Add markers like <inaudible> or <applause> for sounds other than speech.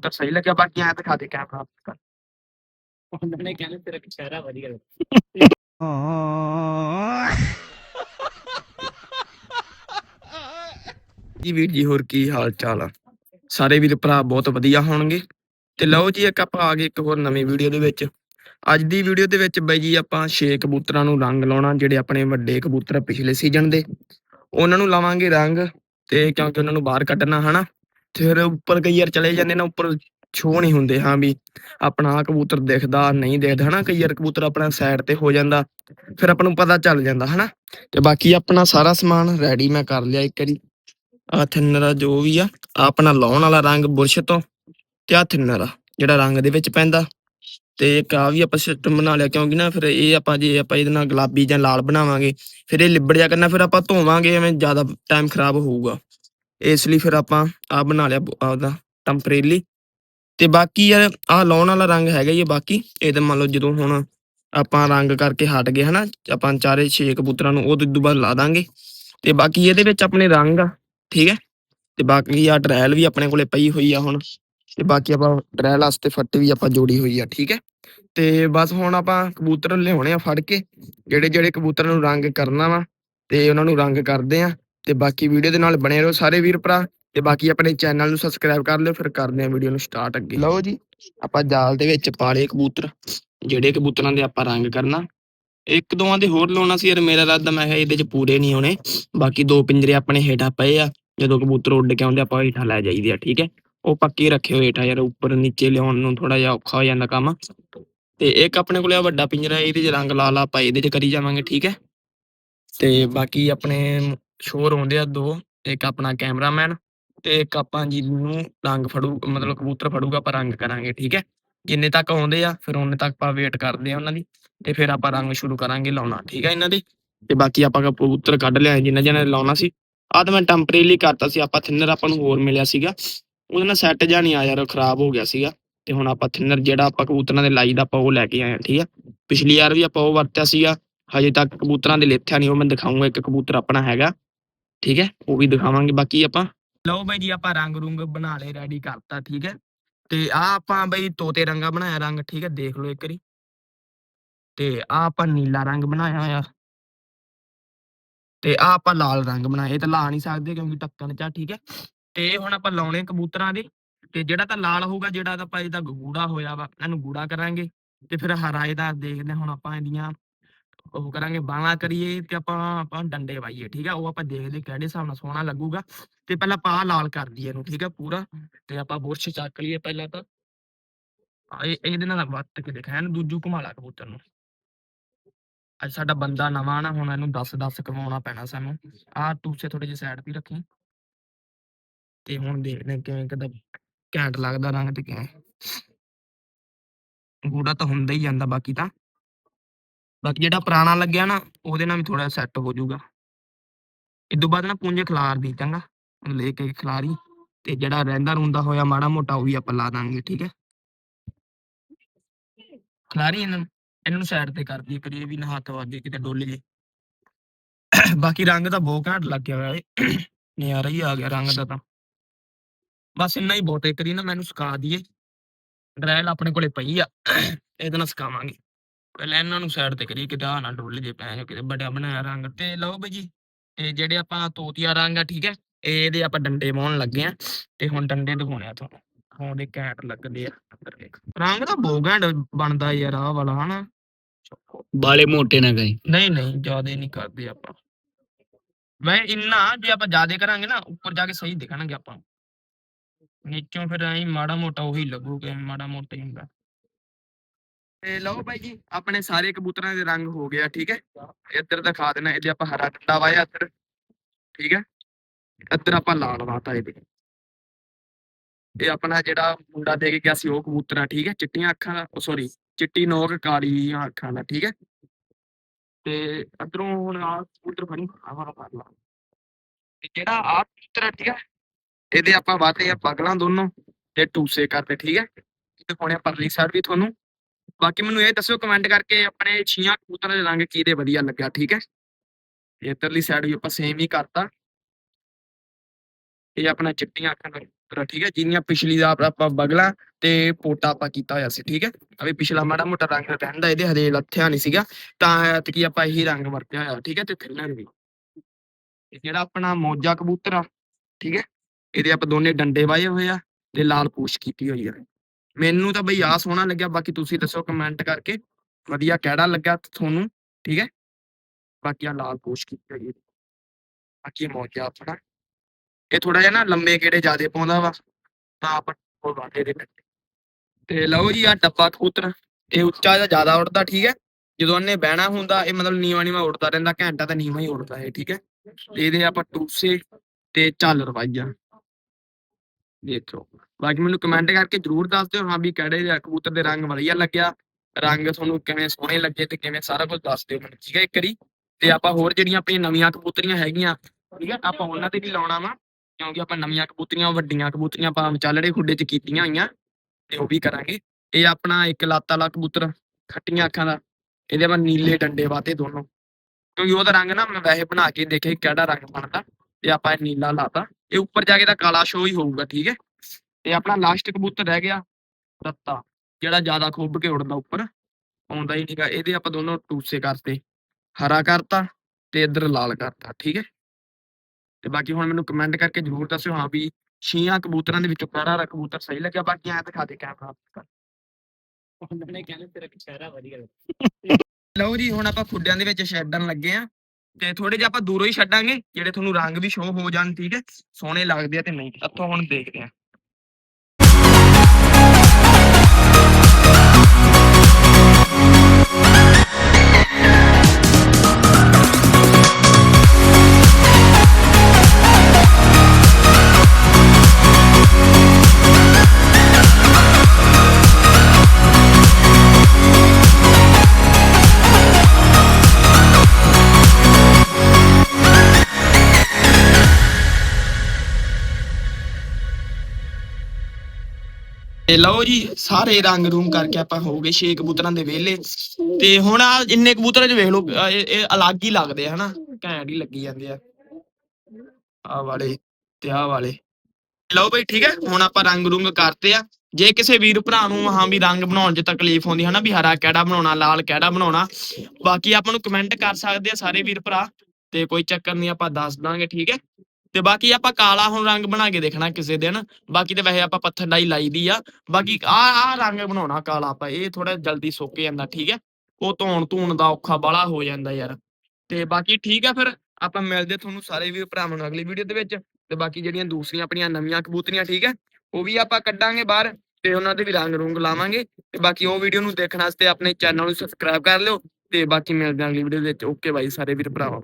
ਤਾਂ ਸਹੀ ਲੱਗਿਆ ਬਾਕੀ ਐ ਦਿਖਾ ਦੇ ਕੈਮਰਾ ਕਰ ਉਹਨਾਂ ਨੇ ਕਹਿੰਦੇ ਤੇਰਾ ਚਿਹਰਾ ਵਧੀਆ ਜੀ ਵੀਰ ਜੀ ਹੋਰ ਕੀ ਹਾਲ ਚਾਲ ਆ? ਸਾਰੇ ਵੀਰ ਭਰਾ ਬਹੁਤ ਵਧੀਆ ਹੋਣਗੇ। ਤੇ ਲਓ ਜੀ ਇੱਕ ਆਪਾਂ ਆ ਗਏ ਇੱਕ ਹੋਰ ਨਵੀਂ ਵੀਡੀਓ ਦੇ ਵਿੱਚ। ਅੱਜ ਦੀ ਵੀਡੀਓ ਦੇ ਵਿੱਚ ਬਾਈ ਜੀ ਆਪਾਂ ਛੇ ਕਬੂਤਰਾਂ ਨੂੰ ਰੰਗ ਲਾਉਣਾ ਜਿਹੜੇ ਆਪਣੇ ਵੱਡੇ ਕਬੂਤਰ ਪਿਛਲੇ ਸੀਜ਼ਨ ਦੇ। ਉਹਨਾਂ ਨੂੰ ਲਾਵਾਂਗੇ ਰੰਗ ਤੇ ਕਿਉਂਕਿ ਉਹਨਾਂ ਨੂੰ ਬਾਹਰ ਕੱਢਣਾ ਹਨਾ? ਫਿਰ ਉੱਪਰ ਕਈ ਵਾਰ ਚਲੇ ਜਾਂਦੇ ਨਾ, ਉੱਪਰ ਸ਼ੋਅ ਨਹੀਂ ਹੁੰਦੇ, ਹਾਂ ਵੀ ਆਪਣਾ ਆਹ ਕਬੂਤਰ ਦਿਖਦਾ, ਨਹੀਂ ਦਿਖਦਾ, ਹਨਾ? ਕਈ ਵਾਰ ਕਬੂਤਰ ਆਪਣਾ ਸਾਈਡ ਤੇ ਹੋ ਜਾਂਦਾ, ਫਿਰ ਆਪਾਂ ਨੂੰ ਪਤਾ ਚੱਲ ਜਾਂਦਾ, ਹਨਾ? ਤੇ ਬਾਕੀ ਆਪਣਾ ਸਾਰਾ ਸਮਾਨ ਰੈਡੀ ਮੈਂ ਕਰ ਲਿਆ ਇੱਕ ਵਾਰੀ। ਆ ਥਿਨਰ ਜੋ ਵੀ ਆ ਆਪਣਾ ਲਾਉਣ ਵਾਲਾ ਰੰਗ ਬੁਰਸ਼ ਤੋਂ ਤੇ ਆ ਥਿਨਰ ਜਿਹੜਾ ਰੰਗ ਦੇ ਵਿੱਚ ਪੈਂਦਾ। ਤੇ ਇੱਕ ਆ ਵੀ ਆਪਾਂ ਸਿਸਟਮ ਬਣਾ ਲਿਆ, ਕਿਉਂਕਿ ਨਾ ਫਿਰ ਇਹ ਆਪਾਂ ਜੇ ਆਪਾਂ ਇਹਦੇ ਨਾਲ ਗੁਲਾਬੀ ਜਾਂ ਲਾਲ ਬਣਾਵਾਂਗੇ, ਫਿਰ ਇਹ ਲਿਬੜ ਜਾ ਕਰਨਾ, ਫਿਰ ਆਪਾਂ ਧੋਵਾਂਗੇ, ਐਵੇਂ ਜ਼ਿਆਦਾ ਟਾਈਮ ਖਰਾਬ ਹੋਊਗਾ। ਇਸ ਲਈ ਫਿਰ ਆਪਾਂ ਆ ਬਣਾ ਲਿਆ ਬ- ਆਪਦਾ ਟੈਂਪਰੇਰੀ ਤੇ ਬਾਕੀ ਯਾਰ ਆ ਲਾਉਣ ਵਾਲਾ ਰੰਗ ਹੈਗਾ ਹੀ ਆ ਬਾਕੀ। ਇਹਦੇ ਮੰਨ ਲਓ ਜਦੋਂ ਹੁਣ ਆਪਾਂ ਰੰਗ ਕਰਕੇ ਹਟ ਗਏ ਹਨਾ, ਆਪਾਂ ਚਾਰੇ ਛੇ ਕਬੂਤਰਾਂ ਨੂੰ ਉਹ ਤੋਂ ਬਾਅਦ ਲਾ ਦਾਂਗੇ। ਤੇ ਬਾਕੀ ਇਹਦੇ ਵਿੱਚ ਆਪਣੇ ਰੰਗ ਆ, ਠੀਕ ਹੈ ਤੇ ਬਾਕੀ ਆ ਟ੍ਰਾਇਲ ਵੀ ਆਪਣੇ ਕੋਲੇ ਪਈ ਹੋਈ ਆ ਹੁਣ। ਤੇ ਬਾਕੀ ਆਪਾਂ ਟ੍ਰਾਇਲ ਵਾਸਤੇ ਫੱਟ ਵੀ ਆਪਾਂ ਜੋੜੀ ਹੋਈ ਆ, ਠੀਕ ਹੈ ਤੇ ਬਸ ਹੁਣ ਆਪਾਂ ਕਬੂਤਰ ਲਿਆਉਣੇ ਆ ਫੜ ਕੇ ਜਿਹੜੇ ਜਿਹੜੇ ਕਬੂਤਰਾਂ ਨੂੰ ਰੰਗ ਕਰਨਾ ਵਾ, ਤੇ ਉਹਨਾਂ ਨੂੰ ਰੰਗ ਕਰਦੇ ਆ। ਤੇ ਬਾਕੀ ਵੀਡੀਓ ਦੇ ਨਾਲ ਬਣੇ ਰਹੋ ਸਾਰੇ ਵੀਰ ਭਰਾ ਤੇ ਬਾਕੀ ਆਪਣੇ ਚੈਨਲ ਨੂੰ ਸਬਸਕ੍ਰਾਈਬ ਕਰ ਲਿਓ, ਫਿਰ ਕਰਦੇ ਆ ਵੀਡੀਓ ਨੂੰ ਸਟਾਰਟ ਅੱਗੇ। ਲਓ ਜੀ, ਆਪਾਂ ਜਾਲ ਦੇ ਵਿੱਚ ਪਾ ਕਬੂਤਰ, ਜਿਹੜੇ ਕਬੂਤਰਾਂ ਦੇ ਆਪਾਂ ਰੰਗ ਕਰਨਾ। ਇੱਕ ਦੋਵਾਂ ਦੇ ਹੋਰ ਲਾਉਣਾ ਸੀ ਯਾਰ, ਮੇਰਾ ਇਰਾਦਾ, ਮੈਂ ਕਿਹਾ ਇਹਦੇ ਚ ਪੂਰੇ ਨਹੀਂ ਹੋਣੇ। ਬਾਕੀ ਦੋ ਪਿੰਜਰੇ ਆਪਣੇ ਹੇਠਾਂ ਪਏ ਆ, ਜਦੋਂ ਕਬੂਤਰ ਉੱਡ ਕੇ ਆਉਂਦੇ, ਆਪਾਂ ਹੇਠਾਂ ਲੈ ਜਾਈਦੇ ਆ, ਠੀਕ ਹੈ? ਉਹ ਪੱਕੇ ਰੱਖਿਓ ਹੇਠਾਂ ਯਾਰ, ਉੱਪਰ ਨੀਚੇ ਲਿਆਉਣ ਨੂੰ ਥੋੜਾ ਜਿਹਾ ਔਖਾ ਹੋ ਜਾਂਦਾ ਕੰਮ। ਤੇ ਇੱਕ ਆਪਣੇ ਕੋਲੇ ਆ ਵੱਡਾ ਪਿੰਜਰਾ, ਇਹਦੇ ਚ ਰੰਗ ਲਾ ਲਾ, ਆਪਾਂ ਇਹਦੇ ਚ ਕਰੀ ਜਾਵਾਂਗੇ, ਠੀਕ ਹੈ? ਤੇ ਬਾਕੀ ਆਪਣੇ ਸ਼ੋਰ ਆਉਂਦੇ ਆ ਦੋ, ਇੱਕ ਆਪਣਾ ਕੈਮਰਾਮੈਨ ਤੇ ਇੱਕ ਆਪਾਂ ਜਿਹਨੂੰ ਰੰਗ ਫੜੂ, ਮਤਲਬ ਕਬੂਤਰ ਫੜੂਗਾ, ਆਪਾਂ ਰੰਗ ਕਰਾਂਗੇ, ਠੀਕ ਹੈ? ਜਿੰਨੇ ਤੱਕ ਆਉਂਦੇ ਆ, ਫਿਰ ਉਹਨੇ ਤੱਕ ਆਪਾਂ ਵੇਟ ਕਰਦੇ ਆ ਉਹਨਾਂ ਦੀ ਤੇ ਫਿਰ ਆਪਾਂ ਰੰਗ ਸ਼ੁਰੂ ਕਰਾਂਗੇ ਲਾਉਣਾ, ਠੀਕ ਹੈ ਇਹਨਾਂ ਦੇ? ਤੇ ਬਾਕੀ ਆਪਾਂ ਕਬੂਤਰ ਕੱਢ ਲਿਆ, ਜਿੰਨਾ ਜਿਹਨਾਂ ਨੇ ਲਾਉਣਾ ਸੀ, ਆਹ ਤਾਂ ਮੈਂ ਟੈਂਪਰੇਰੀ ਕਰਤਾ ਸੀ, ਆਪਾਂ ਥਿਨਰ ਆਪਾਂ ਨੂੰ ਹੋਰ ਮਿਲਿਆ ਸੀਗਾ, ਉਹਦੇ ਨਾਲ ਸੈੱਟ ਜਾ ਨਹੀਂ ਆ ਯਾਰ ਖਰਾਬ ਹੋ ਗਿਆ ਸੀਗਾ ਤੇ ਹੁਣ ਆਪਾਂ ਥਿਨਰ ਜਿਹੜਾ ਆਪਾਂ ਕਬੂਤਰਾਂ ਦੇ ਲਾਈ ਦਾ ਆਪਾਂ ਉਹ ਲੈ ਕੇ ਆਏ ਆ ਠੀਕ ਆ ਪਿਛਲੀ ਵਾਰ ਵੀ ਆਪਾਂ ਉਹ ਵਰਤਿਆ ਸੀਗਾ, ਹਜੇ ਤੱਕ ਕਬੂਤਰਾਂ ਦੇ ਲਿੱਥਿਆ ਨਹੀਂ, ਉਹ ਮੈਂ ਦਿਖਾਉਂਗਾ ਇੱਕ ਕਬੂਤਰ ਆਪਣਾ ਹੈਗਾ। ਠੀਕ ਹੈ? ਉਹ ਵੀ ਦਿਖਾਵਾਂਗੇ, ਬਾਕੀ ਆਪਾਂ ਲਓ ਬਾਈ ਜੀ, ਆਪਾਂ ਰੰਗ ਰੁੰਗ ਬਣਾ ਲਏ ਰੈਡੀ ਕਰਤਾ, ਠੀਕ ਹੈ? ਤੇ ਆ ਆਪਾਂ ਬਈ ਤੋਤੇ ਰੰਗਾ ਬਣਾਇਆ ਰੰਗ, ਠੀਕ ਹੈ? ਦੇਖ ਲਓ ਇੱਕ ਵਾਰੀ। ਤੇ ਆ ਆਪਾਂ ਨੀਲਾ ਰੰਗ ਬਣਾਇਆ ਹੋਇਆ। ਤੇ ਆ ਆਪਾਂ ਲਾਲ ਰੰਗ ਬਣਾਇਆ, ਇਹ ਤਾਂ ਲਾ ਨਹੀਂ ਸਕਦੇ ਕਿਉਂਕਿ ਢੱਕਣ ਚ ਠੀਕ ਹੈ? ਤੇ ਹੁਣ ਆਪਾਂ ਲਾਉਣੇ ਕਬੂਤਰਾਂ ਦੇ। ਤੇ ਜਿਹੜਾ ਤਾਂ ਲਾਲ ਹੋਊਗਾ, ਜਿਹੜਾ ਤਾਂ ਆਪਾਂ ਇਹਦਾ ਗੂੜਾ ਹੋਇਆ ਵਾ, ਇਹਨੂੰ ਗੂੜਾ ਕਰਾਂਗੇ। ਤੇ ਫਿਰ ਹਰਾ ਇਹਦਾ ਦੇਖਦੇ ਹਾਂ, ਹੁਣ ਆਪਾਂ ਇਹਦੀਆਂ ਉਹ ਕਰਾਂਗੇ ਬਾਹਾਂ ਕਰੀਏ ਤੇ ਆਪਾਂ ਆਪਾਂ ਡੰਡੇ ਵਾਈਏ ਠੀਕ ਹੈ ਉਹ ਆਪਾਂ ਦੇਖਦੇ ਕਿਹੜੇ ਹਿਸਾਬ ਨਾਲ ਸੋਹਣਾ ਲੱਗੂਗਾ। ਤੇ ਪਹਿਲਾਂ ਪਾ ਲਾਲ ਕਰ ਦਈਏ ਇਹਨੂੰ, ਠੀਕ ਹੈ ਪੂਰਾ? ਤੇ ਆਪਾਂ ਬੁਰਸ਼ ਚੱਕ ਲਈਏ ਪਹਿਲਾਂ ਤਾਂ। ਇਹ, ਇਹਦੇ ਨਾਲ ਵੱਟ ਕੇ ਦੇਖਾਂ, ਇਹਨੂੰ ਦੂਜੂ ਘੁਮਾ ਲਾ ਕਬੂਤਰ ਨੂੰ। ਅੱਜ ਸਾਡਾ ਬੰਦਾ ਨਵਾਂ ਨਾ, ਹੁਣ ਇਹਨੂੰ 10 10 ਕਰਵਾਉਣਾ ਪੈਣਾ ਸਾਨੂੰ। ਆਹ ਟੂਸੇ ਥੋੜੇ ਜਿਹੇ ਸਾਈਡ ਤੇ ਰੱਖੀ। ਤੇ ਹੁਣ ਦੇਖਦੇ ਕਿਵੇਂ ਕਦਾ ਘੈਂਟ ਲੱਗਦਾ ਰੰਗ ਤੇ ਕਿਵੇਂ। ਗੂੜਾ ਤਾਂ ਹੁੰਦਾ ਹੀ ਜਾਂਦਾ ਬਾਕੀ ਤਾਂ। ਬਾਕੀ ਜਿਹੜਾ ਪੁਰਾਣਾ ਲੱਗਿਆ ਨਾ, ਉਹਦੇ ਨਾਲ ਵੀ ਥੋੜਾ ਸੈੱਟ ਹੋ ਜਾਊਗਾ। ਇਦੋਂ ਬਾਅਦ ਨਾ ਪੁੰਜ ਖਿਲਾਰ ਦੀ, ਚੰਗਾ? ਲੈ ਕੇ ਖਿਲਾਰੀ, ਤੇ ਜਿਹੜਾ ਰਹਿੰਦਾ ਰੁੰਦਾ ਹੋਇਆ ਮਾੜਾ ਮੋਟਾ ਉਹ ਵੀ ਆਪਾਂ ਲਾ ਦਾਂਗੇ, ਠੀਕ ਹੈ? ਖਿਲਾਰੀ ਇਹਨਾਂ ਨੂੰ ਇਹਨਾਂ ਨੂੰ ਸਾਈਡ ਤੇ ਕਰ ਦਈਏ, ਕਰੀਏ ਵੀ ਨਾ ਹੱਥ ਵੱਜੇ ਕਿਤੇ ਡੋਲੇ ਜੇ। ਬਾਕੀ ਰੰਗ ਤਾਂ ਬਹੁਤ ਘੈਂਟ ਲੱਗ ਗਿਆ ਏ ਨਜ਼ਾਰਾ ਹੀ ਆ ਗਿਆ ਰੰਗ ਦਾ ਤਾਂ। ਬਸ ਇੰਨਾ ਹੀ ਬਹੁਤ ਹੈ ਕਰੀ ਨਾ ਮੈਨੂੰ ਸੁਕਾ ਦਈਏ। ਡਰੈਲ ਆਪਣੇ ਕੋਲੇ ਪਈ ਆ, ਇਹਦੇ ਨਾਲ ਸੁਕਾਵਾਂਗੇ। ਪਹਿਲਾਂ ਇਹਨਾਂ ਨੂੰ ਸਾਈਡ ਤੇ ਕਰੀਏ ਕਿਤੇ ਆਹ ਨਾ ਡੁੱਲ ਜੇ ਪੈ ਕਿਤੇ ਵੱਡਾ ਬਣਾਇਆ ਰੰਗ। ਤੇ ਲਓ ਬਈ ਜੀ ਇਹ ਜਿਹੜੇ ਆਪਾਂ ਤੋਤੀਆ ਰੰਗ ਆ ਠੀਕ ਹੈ ਇਹ ਇਹਦੇ ਆਪਾਂ ਡੰਡੇ ਪਾਉਣ ਲੱਗੇ ਆ ਤੇ ਹੁਣ ਡੰਡੇ ਦਿਖਾਉਣੇ ਆ ਤੁਹਾਨੂੰ। ਉਹਦੇ ਘੈਂਟ ਲੱਗਦੇ ਆ ਰੰਗ ਤਾਂ ਬਹੁਤ ਘੈਂਟ ਬਣਦਾ ਯਾਰ ਆਹ ਵਾਲਾ ਹਨਾ? ਬਾਲੇ ਮੋਟੇ ਨਾ ਗਏ ਨਹੀਂ ਨਹੀਂ ਜ਼ਿਆਦਾ ਨਹੀਂ ਕਰਦੇ ਆਪਾਂ। ਮੈਂ ਇੰਨਾ ਜੇ ਆਪਾਂ ਜ਼ਿਆਦਾ ਕਰਾਂਗੇ ਨਾ ਉੱਪਰ ਜਾ ਕੇ ਸਹੀ ਦਿਖਣਗੇ ਆਪਾਂ। ਨੀਚੋਂ ਫਿਰ ਐਂ ਮਾੜਾ ਮੋਟਾ ਉਹੀ ਲੱਗੂਗਾ ਮਾੜਾ ਮੋਟਾ ਹੀ ਹੁੰਦਾ। ਤੇ ਲਓ ਭਾਈ ਜੀ, ਆਪਣੇ ਸਾਰੇ ਕਬੂਤਰਾਂ ਦੇ ਰੰਗ ਹੋ ਗਿਆ, ਠੀਕ ਹੈ? ਇੱਧਰ ਦਿਖਾ ਦੇਣਾ, ਇਹਦੇ ਆਪਾਂ ਹਰਾ ਡੰਡਾ ਵਾਇਆ ਇੱਧਰ, ਠੀਕ ਹੈ? ਇੱਧਰ ਆਪਾਂ ਲਾਲ ਵਾਤਾ ਇਹਦੇ। ਇਹ ਆਪਣਾ ਜਿਹੜਾ ਮੁੰਡਾ ਦੇ ਕੇ ਗਿਆ ਸੀ, ਉਹ ਕਬੂਤਰ ਆ, ਠੀਕ ਹੈ? ਚਿੱਟੀਆਂ ਅੱਖਾਂ ਦਾ ਸੌਰੀ ਚਿੱਟੀ ਨੋਕ ਕਾਲੀਆਂ ਅੱਖਾਂ ਦਾ, ਠੀਕ ਹੈ? ਤੇ ਅਧਰੋਂ ਹੁਣ ਆ ਕਬੂਤਰ ਫੜੀ ਆ ਵਾਲਾ ਲਾ ਤੇ ਜਿਹੜਾ ਆ ਕਬੂਤਰ ਆ, ਠੀਕ ਹੈ? ਇਹਦੇ ਆਪਾਂ ਵਾਤੇ ਆ, ਪਗਲਾਂ ਦੋਨੋਂ, ਤੇ ਟੂਸੇ ਕਰਦੇ, ਠੀਕ ਹੈ? ਤੇ ਹੁਣ ਪਰਲੀ ਸਾਈਡ ਵੀ ਤੁਹਾਨੂੰ ਬਾਕੀ ਮੈਨੂੰ ਇਹ ਦੱਸਿਓ ਕਮੈਂਟ ਕਰਕੇ ਆਪਣੇ ਛੀਆਂ ਕਬੂਤਰਾਂ ਦੇ ਰੰਗ ਕਿਹਦੇ ਵਧੀਆ ਲੱਗਾ, ਠੀਕ ਹੈ? ਇਧਰਲੀ ਸਾਈਡ ਵੀ ਆਪਾਂ ਸੇਮ ਹੀ ਕਰਤਾ। ਇਹ ਆਪਣਾ ਚਿੱਟੀਆਂ ਅੱਖਾਂ ਦਾ ਕਬੂਤਰ ਠੀਕ ਹੈ? ਜਿੰਨੀਆਂ ਪਿਛਲੀ ਦਾ ਆਪਾਂ ਬਗਲਾ ਤੇ ਪੋਟਾ ਆਪਾਂ ਕੀਤਾ ਹੋਇਆ ਸੀ, ਠੀਕ ਹੈ? ਆ ਪਿਛਲਾ ਮਾੜਾ ਮੋਟਾ ਰੰਗ ਰਹਿੰਦਾ, ਇਹਦੇ ਹਰੇ ਲੱਥਿਆ ਨਹੀਂ ਸੀਗਾ। ਤਾਂ ਕੀ ਆਪਾਂ ਇਹੀ ਰੰਗ ਵਰਤਿਆ ਹੋਇਆ, ਠੀਕ ਹੈ? ਤੇ ਥੱਲੇ ਵੀ। ਤੇ ਜਿਹੜਾ ਆਪਣਾ ਮੋਜਾ ਕਬੂਤਰ ਆ, ਠੀਕ ਹੈ? ਇਹਦੇ ਆਪਾਂ ਦੋਨੇ ਡੰਡੇ ਵਾਏ ਹੋਏ ਆ ਤੇ ਲਾਲ ਪੂਛ ਕੀਤੀ ਹੋਈ ਆ। ਮੈਨੂੰ ਤਾਂ ਬਈ ਆ ਸੋਹਣਾ ਲੱਗਿਆ, ਬਾਕੀ ਤੁਸੀਂ ਦੱਸੋ ਕਮੈਂਟ ਕਰਕੇ। ਵਧੀਆ ਕਿਹੜਾ ਲੱਗਾ ਤੁਹਾਨੂੰ, ਠੀਕ ਹੈ? ਬਾਕੀ ਆ ਲਾਲ ਪੂਛ ਕੀਤੀ ਹੋਈ ਹੈ ਬਾਕੀ ਇਹ ਆਪਣਾ। ਇਹ ਥੋੜਾ ਜਿਹਾ ਨਾ ਲੰਮੇ ਕਿਹੜੇ ਜ਼ਿਆਦੇ ਪਾਉਂਦਾ ਵਾ, ਤਾਂ ਆਪਾਂ ਉਹ ਵਾਟੇ ਦੇ ਵਿੱਚ ਤੇ ਲਓ ਜੀ ਆ ਡੱਬਾ ਕਬੂਤਰ, ਇਹ ਉੱਚਾ ਜਿਹਾ ਜ਼ਿਆਦਾ ਉੱਡਦਾ, ਠੀਕ ਹੈ? ਜਦੋਂ ਇਹਨੇ ਬਹਿਣਾ ਹੁੰਦਾ, ਇਹ ਮਤਲਬ ਨੀਵਾਂ ਨੀਵਾਂ ਉੱਡਦਾ ਰਹਿੰਦਾ, ਘੰਟਾ ਤਾਂ ਨੀਵਾਂ ਹੀ ਉੱਡਦਾ ਹੈ ਠੀਕ ਹੈ? ਇਹਦੇ ਆਪਾਂ ਟੂਸੇ ਤੇ ਝਾਲਰ ਵਾਈਆ ਦੇਖੋ ਬਾਕੀ ਮੈਨੂੰ ਕਮੈਂਟ ਕਰਕੇ ਜਰੂਰ ਦੱਸ ਦਿਓ, ਹਾਂ ਵੀ ਕਿਹੜੇ ਜਿਹਾ ਕਬੂਤਰ ਦੇ ਰੰਗ ਵਧੀਆ ਲੱਗਿਆ, ਰੰਗ ਤੁਹਾਨੂੰ ਕਿਵੇਂ ਸੋਹਣੇ ਲੱਗੇ ਤੇ ਕਿਵੇਂ ਸਾਰਾ ਕੁਝ ਦੱਸ ਦਿਓ ਮੈਨੂੰ, ਠੀਕ ਹੈ ਇੱਕ ਵਾਰੀ। ਤੇ ਆਪਾਂ ਹੋਰ ਜਿਹੜੀਆਂ ਆਪਣੀਆਂ ਨਵੀਆਂ ਕਬੂਤਰੀਆਂ ਹੈਗੀਆਂ, ਠੀਕ ਹੈ, ਆਪਾਂ ਉਹਨਾਂ ਤੇ ਵੀ ਲਾਉਣਾ ਵਾ, ਕਿਉਂਕਿ ਆਪਾਂ ਨਵੀਆਂ ਕਬੂਤਰੀਆਂ, ਵੱਡੀਆਂ ਕਬੂਤਰੀਆਂ ਆਪਾਂ ਵਿਚਾਲੜੇ ਖੁੱਡੇ 'ਚ ਕੀਤੀਆਂ ਹੋਈਆਂ, ਤੇ ਉਹ ਵੀ ਕਰਾਂਗੇ। ਇਹ ਆਪਣਾ ਇੱਕ ਲੱਤ ਵਾਲਾ ਕਬੂਤਰ, ਖੱਟੀਆਂ ਅੱਖਾਂ ਦਾ, ਇਹਦੇ ਆਪਾਂ ਨੀਲੇ ਡੰਡੇ ਵਾਤੇ ਦੋਨੋਂ। ਕਿਉਂਕਿ ਉਹਦਾ ਰੰਗ ਨਾ ਮੈਂ ਵੈਸੇ ਬਣਾ ਕੇ ਦੇਖਿਆ ਕਿਹੜਾ ਰੰਗ ਬਣਦਾ, ਤੇ ਆਪਾਂ ਇਹ ਨੀਲਾ ਲਾਤਾ। ਇਹ ਉੱਪਰ ਜਾ ਕੇ ਤਾਂ ਕਾਲਾ ਸ਼ੋ ਹੀ ਹੋਊਗਾ ਠੀਕ ਹੈ? ਤੇ ਆਪਣਾ ਲਾਸਟ ਕਬੂਤਰ ਰਹਿ ਗਿਆ ਰੱਤਾ ਜਿਹੜਾ ਜ਼ਿਆਦਾ ਖੁੱਬ ਕੇ ਉੜਦਾ ਉੱਪਰ ਆਉਂਦਾ ਹੀ ਨਹੀਂਗਾ ਇਹਦੇ ਆਪਾਂ ਦੋਨੋਂ ਟੂਸੇ ਕਰਤੇ ਹਰਾ ਕਰਤਾ ਤੇ ਇੱਧਰ ਲਾਲ ਕਰਤਾ ਠੀਕ ਹੈ? ਤੇ ਬਾਕੀ ਹੁਣ ਮੈਨੂੰ ਕਮੈਂਟ ਕਰਕੇ ਜਰੂਰ ਦੱਸਿਓ ਹਾਂ ਵੀ ਛੀਆਂ ਕਬੂਤਰਾਂ ਦੇ ਵਿੱਚੋਂ ਕਿਹੜਾ ਕਬੂਤਰ ਸਹੀ ਲੱਗਿਆ? ਬਾਕੀ ਐਂ ਦਿਖਾ ਦੇ ਕੈਮਰਾ ਉਹਨਾਂ ਨੇ ਕਹਿੰਦੇ ਤੇਰਾ ਚਿਹਰਾ ਵਧੀਆ ਲੱਗਦਾ। <laughs> ਲਓ ਜੀ ਹੁਣ ਆਪਾਂ ਖੁੱਡਿਆਂ ਦੇ ਵਿੱਚ ਛੱਡਣ ਲੱਗੇ ਆ ਤੇ ਥੋੜੇ ਜਿਹਾ ਆਪਾਂ ਦੂਰੋਂ ਹੀ ਛੱਡਾਂਗੇ, ਜਿਹੜੇ ਤੁਹਾਨੂੰ ਰੰਗ ਵੀ ਸ਼ੋ ਹੋ ਜਾਣ, ਠੀਕ ਹੈ? ਸੋਹਣੇ ਲੱਗਦੇ ਆ ਤੇ ਨਹੀਂ ਇੱਥੋਂ ਹੁਣ ਦੇਖਦੇ ਆ ਤੇ ਲਓ ਜੀ, ਸਾਰੇ ਰੰਗ ਰੂਮ ਕਰਕੇ ਆਪਾਂ ਹੋ ਗਏ ਛੇ ਕਬੂਤਰਾਂ ਦੇ ਵਿਹਲੇ। ਤੇ ਹੁਣ ਆ ਇੰਨੇ ਕਬੂਤਰਾਂ 'ਚ ਵੇਖ ਲਓ ਅਹ ਇਹ ਇਹ ਅਲੱਗ ਹੀ ਲੱਗਦੇ ਆ, ਹਨਾ? ਘੈਂਟ ਹੀ ਲੱਗੀ ਜਾਂਦੇ ਆ। ਆ ਵਾਲੇ ਤੇ ਆ ਵਾਲੇ। ਲਓ ਬਈ, ਠੀਕ ਹੈ ਹੁਣ ਆਪਾਂ ਰੰਗ ਰੂੰਗ ਕਰਤੇ ਆ। ਜੇ ਕਿਸੇ ਵੀਰ ਭਰਾ ਨੂੰ ਹਾਂ ਵੀ ਰੰਗ ਬਣਾਉਣ 'ਚ ਤਕਲੀਫ ਹੁੰਦੀ, ਹਨਾ, ਵੀ ਹਰਾ ਕਿਹੜਾ ਬਣਾਉਣਾ, ਲਾਲ ਕਿਹੜਾ ਬਣਾਉਣਾ, ਬਾਕੀ ਆਪਾਂ ਨੂੰ ਕਮੈਂਟ ਕਰ ਸਕਦੇ ਆ ਸਾਰੇ ਵੀਰ ਭਰਾ। ਤੇ ਕੋਈ ਚੱਕਰ ਨਹੀਂ ਆਪਾਂ ਦੱਸ ਦਾਂਗੇ, ਠੀਕ ਹੈ ਤੇ ਬਾਕੀ ਆਪਾਂ ਕਾਲਾ ਹੁਣ ਰੰਗ ਬਣਾ ਕੇ ਦੇਖਣਾ ਕਿਸੇ ਦਿਨ। ਬਾਕੀ ਤੇ ਵੈਸੇ ਆਪਾਂ ਪੱਥਰ ਡਾਈ ਲਾਈ ਦੀ ਆ। ਬਾਕੀ ਆ ਆ ਰੰਗ ਬਣਾਉਣਾ ਕਾਲਾ ਆਪਾਂ, ਇਹ ਥੋੜਾ ਜਲਦੀ ਸੁੱਕ ਜਾਂਦਾ, ਠੀਕ ਹੈ? ਉਹ ਧੋਣ ਧੂਣ ਦਾ ਔਖਾ ਬਾਲਾ ਹੋ ਜਾਂਦਾ ਯਾਰ। ਤੇ ਬਾਕੀ ਠੀਕ ਆ ਫਿਰ, ਆਪਾਂ ਮਿਲਦੇ ਤੁਹਾਨੂੰ ਸਾਰੇ ਵੀ ਭਰਾਵਾਂ ਨੂੰ ਅਗਲੀ ਵੀਡੀਓ ਦੇ ਵਿੱਚ। ਤੇ ਬਾਕੀ ਜਿਹੜੀਆਂ ਦੂਸਰੀਆਂ ਆਪਣੀਆਂ ਨਵੀਆਂ ਕਬੂਤਰੀਆਂ, ਠੀਕ ਹੈ? ਉਹ ਵੀ ਆਪਾਂ ਕੱਢਾਂਗੇ ਬਾਹਰ ਤੇ ਉਹਨਾਂ ਦੇ ਵੀ ਰੰਗ ਰੂੰਗ ਲਾਵਾਂਗੇ। ਤੇ ਬਾਕੀ ਉਹ ਵੀਡੀਓ ਨੂੰ ਦੇਖਣ ਵਾਸਤੇ ਆਪਣੇ ਚੈਨਲ ਨੂੰ ਸਬਸਕ੍ਰਾਈਬ ਕਰ ਲਿਓ। ਤੇ ਬਾਕੀ ਮਿਲਦੇ ਹਾਂ ਅਗਲੀ ਵੀਡੀਓ ਦੇ ਵਿੱਚ। ਓਕੇ ਬਾਈ, ਸਾਰੇ ਵੀਰ ਭਰਾਵਾਂ।